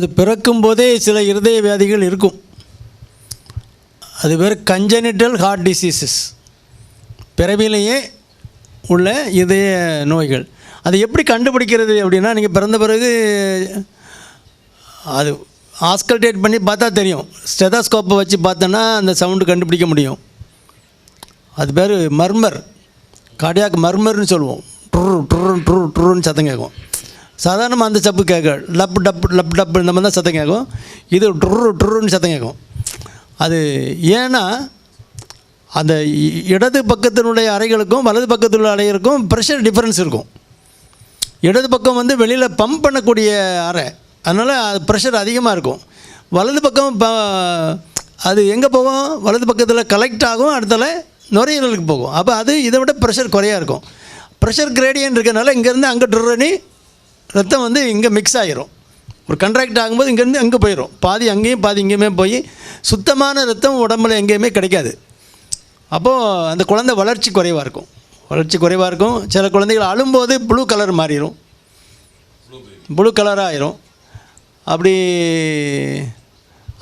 அதாவது பிறக்கும்போதே சில இருதய வியாதிகள் இருக்கும். அது பேர் கஞ்சனிட்டல் ஹார்ட் டிசீசஸ் பிறவிலேயே உள்ள இதய நோய்கள். அது எப்படி கண்டுபிடிக்கிறது அப்படின்னா நீங்கள் பிறந்த பிறகு அது ஆஸ்கல்டேட் பண்ணி பார்த்தா தெரியும். ஸ்டெதாஸ்கோப்பை வச்சு பார்த்தோன்னா அந்த சவுண்டு கண்டுபிடிக்க முடியும். அது பேர் மர்மர் கார்டியாக் மர்மர்னு சொல்லுவோம். ட்ரு ட்ரு ட்ரு ட்ருன்னு சத்தம் கேட்கும். சாதாரணமாக அந்த சப்பு கேட்க லப் டப் லப் டப் இந்த மாதிரி தான் சத்தம் கேட்கும். இது ட்ரு ட்ருன்னு சத்தம் கேட்கும். அது ஏன்னா அந்த இ- இடது பக்கத்தினுடைய அறைகளுக்கும் வலது பக்கத்தில் உள்ள அறைகளுக்கும் ப்ரெஷர் டிஃப்ரென்ஸ் இருக்கும். இடது பக்கம் வந்து வெளியில் பம்ப் பண்ணக்கூடிய அறை. அதனால் அது ப்ரெஷர் அதிகமாக இருக்கும். வலது பக்கம் ப அது எங்கே போகும்? வலது பக்கத்தில் கலெக்ட் ஆகும் அடுத்தால நுரையீரலுக்கு போகும். அப்போ அது இதை விட ப்ரெஷர் குறையா இருக்கும். ப்ரெஷர் கிரேடியன் இருக்கிறதுனால இங்கேருந்து அங்கே ட்ருனி ரத்தம் வந்து இங்கே மிக்ஸ் ஆகிரும் ஒரு கண்ட்ராக்ட் ஆகும்போது இங்கேருந்து அங்கே போயிடும் பாதி அங்கேயும் பாதி இங்கேயுமே போய் சுத்தமான ரத்தம் உடம்புல எங்கேயுமே கிடைக்காது. அப்போது அந்த குழந்தை வளர்ச்சி குறைவாக இருக்கும். வளர்ச்சி குறைவாக இருக்கும். சில குழந்தைகள் அழும்போது ப்ளூ கலர் மாறிடும் ப்ளூ கலராக ஆயிரும். அப்படி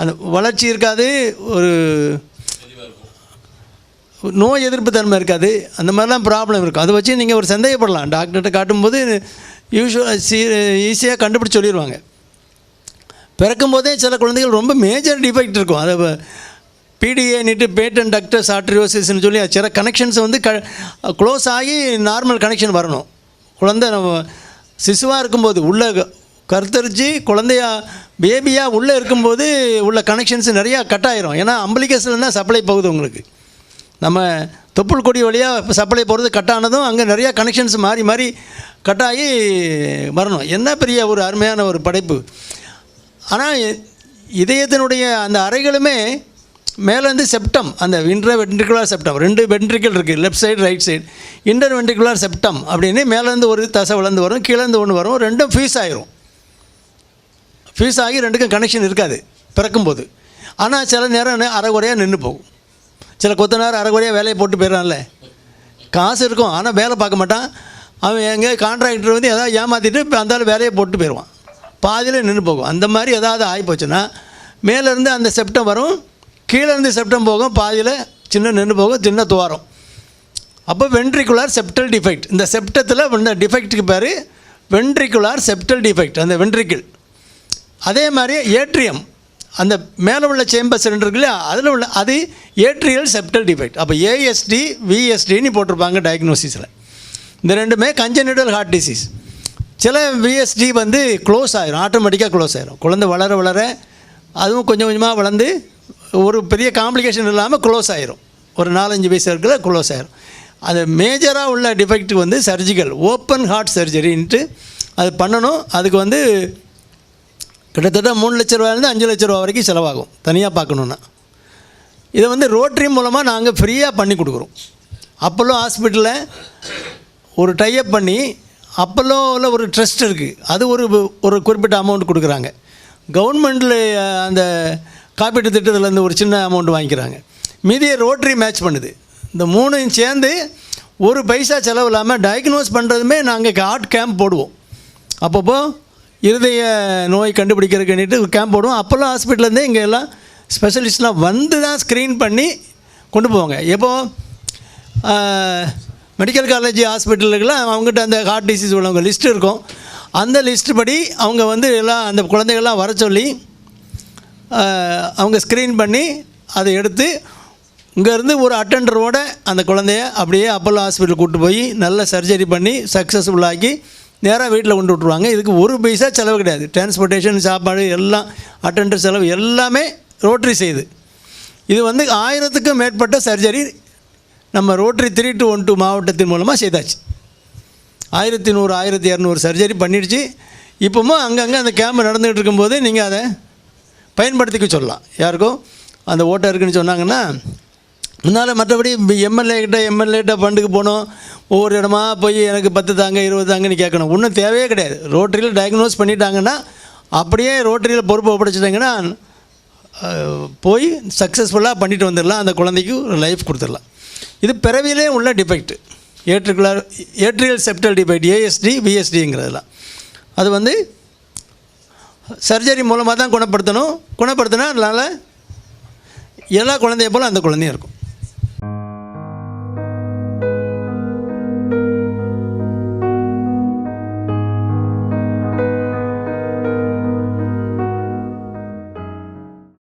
அந்த வளர்ச்சி இருக்காது. ஒரு நோய் எதிர்ப்பு தன்மை இருக்காது. அந்த மாதிரிலாம் ப்ராப்ளம் இருக்கும். அதை வச்சு நீங்கள் ஒரு சந்தேகப்படலாம். டாக்டர்கிட்ட காட்டும்போது யூஸ்வல் சீ uh, ஈஸியாக uh, கண்டுபிடிச்சி சொல்லிடுவாங்க பிறக்கும்போதே சில குழந்தைகள் ரொம்ப மேஜர் டிஃபெக்ட் இருக்கும். அதை பிடிஏன்னுட்டு பேட்டன் டக்டர்ஸ் ஆர்ட்ரியோசிஸ்னு சொல்லி சில கனெக்ஷன்ஸ் வந்து க க்ளோஸ் ஆகி நார்மல் கனெக்ஷன் வரணும். குழந்தை நம்ம சிசுவாக இருக்கும்போது உள்ளே க- கருத்தரித்து குழந்தையா பேபியாக உள்ளே இருக்கும்போது உள்ள கனெக்ஷன்ஸ் நிறையா கட் ஆயிரும். ஏன்னா அம்பளிகேஷன் தான் சப்ளை போகுது உங்களுக்கு. நம்ம தொப்புள் கொடி வழியாக சப்ளை போகிறது கட்டானதும் அங்கே நிறையா கனெக்ஷன்ஸ் மாறி மாறி கட் ஆகி வரணும். என்ன பெரிய ஒரு அருமையான ஒரு படைப்பு. ஆனால் இதயத்தினுடைய அந்த அறைகளுமே மேலேருந்து செப்டம் அந்த இன்டர் வென்ட்ரிகுலர் செப்டம் ரெண்டு வென்ட்ரிக்கல் இருக்குது left side right side interventricular septum அப்படின்னு மேலேருந்து ஒரு தசை வளர்ந்து வரும் கீழேருந்து ஒன்று வரும் ரெண்டும் ஃபீஸ் ஆகிரும் ஃபீஸ் ஆகி ரெண்டுக்கும் கனெக்ஷன் இருக்காது பிறக்கும்போது. ஆனால் சில நேரம் அரை குறையாக நின்று போகும். சில கொத்தனார் அரைக்குறையாக வேலையை போட்டு போயிடறான்ல. காசு இருக்கும் ஆனால் வேலை பார்க்க மாட்டான். அவன் எங்கே கான்ட்ராக்டர் வந்து எதாவது ஏமாற்றிட்டு அந்த வேலையை போட்டு போயிடுவான். பாதியில் நின்று போகும். அந்த மாதிரி எதாவது ஆகிப்போச்சுன்னா மேலேருந்து அந்த செப்டம் வரும் கீழேருந்து செப்டம் போகும் பாதியில் சின்ன நின்று போகும் சின்ன துவாரம். அப்போ வென்ட்ரிகுலார் செப்டல் டிஃபெக்ட் இந்த செப்டத்தில் இந்த டிஃபெக்ட்டுக்கு பேர் வென்ட்ரிகுலார் செப்டல் டிஃபெக்ட் அந்த வென்ட்ரிக்கிள் அதே மாதிரி ஏட்ரியம் அந்த மேலே உள்ள சேம்பர்ஸ் ரெண்டு இருக்குல்ல அதில் உள்ள அது ஏட்ரியல் செப்டல் டிஃபெக்ட் அப்போ ஏஎஸ்டி விஎஸ்டின்னு போட்டிருப்பாங்க டயக்னோசிஸில் இந்த ரெண்டுமே கஞ்சனிடல் ஹார்ட் டிசீஸ் சில விஎஸ்டி வந்து க்ளோஸ் ஆயிரும் ஆட்டோமேட்டிக்காக க்ளோஸ் ஆயிரும். குழந்தை வளர வளர அதுவும் கொஞ்சம் கொஞ்சமாக வளர்ந்து ஒரு பெரிய காம்ப்ளிகேஷன் இல்லாமல் க்ளோஸ் ஆயிரும். ஒரு நாலஞ்சு வயசு இருக்கிற க்ளோஸ் ஆயிரும். அது மேஜராக உள்ள டிஃபெக்ட் வந்து சர்ஜிக்கல் ஓப்பன் ஹார்ட் சர்ஜரின்ட்டு அது பண்ணணும். அதுக்கு வந்து கிட்டத்தட்ட மூணு லட்ச ரூபாயிலேருந்து அஞ்சு லட்ச ரூபா வரைக்கும் செலவாகும் தனியாக பார்க்கணுன்னா இதை வந்து ரோட்ரி மூலமாக நாங்கள் ஃப்ரீயாக பண்ணி கொடுக்குறோம். அப்போலோ ஹாஸ்பிட்டலில் ஒரு டைப் பண்ணி அப்போல்லோவில் ஒரு ட்ரஸ்ட் இருக்குது அது ஒரு ஒரு குறிப்பிட்ட அமௌண்ட் கொடுக்குறாங்க. கவர்மெண்ட்டில் அந்த காப்பீட்டு திட்டத்துலேருந்து ஒரு சின்ன அமௌண்ட் வாங்கிக்கிறாங்க. மீதியை ரோட்ரி மேட்ச் பண்ணுது. இந்த மூணையும் சேர்ந்து ஒரு பைசா செலவு இல்லாமல் டயக்னோஸ் பண்ணுறதுமே நாங்கள் ஹார்ட் கேம்ப் போடுவோம். அப்பப்போ இருதய நோய் கண்டுபிடிக்கிறதுக்குன்னுட்டு ஒரு கேம்ப் போடுவோம். அப்போல்லாம் ஹாஸ்பிட்டலேருந்தே இங்கே எல்லாம் ஸ்பெஷலிஸ்ட்லாம் வந்து தான் ஸ்க்ரீன் பண்ணி கொண்டு போவாங்க. எப்போ? மெடிக்கல் காலேஜ் ஹாஸ்பிட்டலுக்கெல்லாம் அவங்ககிட்ட அந்த ஹார்ட் டிசீஸ் உள்ளவங்க லிஸ்ட் இருக்கும். அந்த லிஸ்ட் படி அவங்க வந்து எல்லாம் அந்த குழந்தைகள்லாம் வர சொல்லி அவங்க ஸ்க்ரீன் பண்ணி அதை எடுத்து இங்கேருந்து ஒரு அட்டண்டரோட அந்த குழந்தைய அப்படியே அப்போலோ ஹாஸ்பிட்டல் கூட்டு போய் நல்ல சர்ஜரி பண்ணி சக்ஸஸ்ஃபுல்லாக்கி நேராக வீட்டில் கொண்டு விட்ருவாங்க இதுக்கு ஒரு பைசா செலவு கிடையாது. டிரான்ஸ்போர்ட்டேஷன் சாப்பாடு எல்லாம் அட்டண்டர் செலவு எல்லாமே ரோட்டரி செய்யுது இது வந்து ஆயிரத்துக்கும் மேற்பட்ட சர்ஜரி நம்ம Rotary three two one two மாவட்டத்தின் மூலமாக செய்தாச்சு. ஆயிரத்தி நூறு ஆயிரத்தி இரநூறு சர்ஜரி பண்ணிடுச்சு. இப்போவும் அங்கங்கே அந்த கேம்ப் நடந்துகிட்டு இருக்கும்போது நீங்கள் அதை பயன்படுத்திக்க சொல்லலாம். யாருக்கும் அந்த ஓட்டை இருக்குன்னு சொன்னாங்கன்னா முன்னால் மற்றபடி எம்எல்ஏ கிட்ட எம்எல்ஏட்ட ஃபண்டுக்கு போனோம். ஒவ்வொரு இடமா போய் எனக்கு பத்து தாங்க இருபது தாங்கன்னு கேட்கணும். ஒன்றும் தேவையே கிடையாது. ரோட்டரியில் டயக்னோஸ் பண்ணிட்டாங்கன்னா அப்படியே ரோட்டரியில் பொறுப்பு ஒப்படைச்சிட்டாங்கன்னா போய் சக்ஸஸ்ஃபுல்லாக பண்ணிட்டு வந்துடலாம். அந்த குழந்தைக்கு ஒரு லைஃப் கொடுத்துடலாம். இது பிறவியிலே உள்ள டிஃபெக்ட் ஏற்றுக்குலர் ஏட்ரியல் செப்டல் டிஃபெக்ட் ஏஎஸ்டி பிஎஸ்டிங்கிறதெல்லாம் அது வந்து சர்ஜரி மூலமாக தான் குணப்படுத்தணும். குணப்படுத்தினா அதனால் எல்லா குழந்தைய போல் அந்த குழந்தையும் இருக்கும்.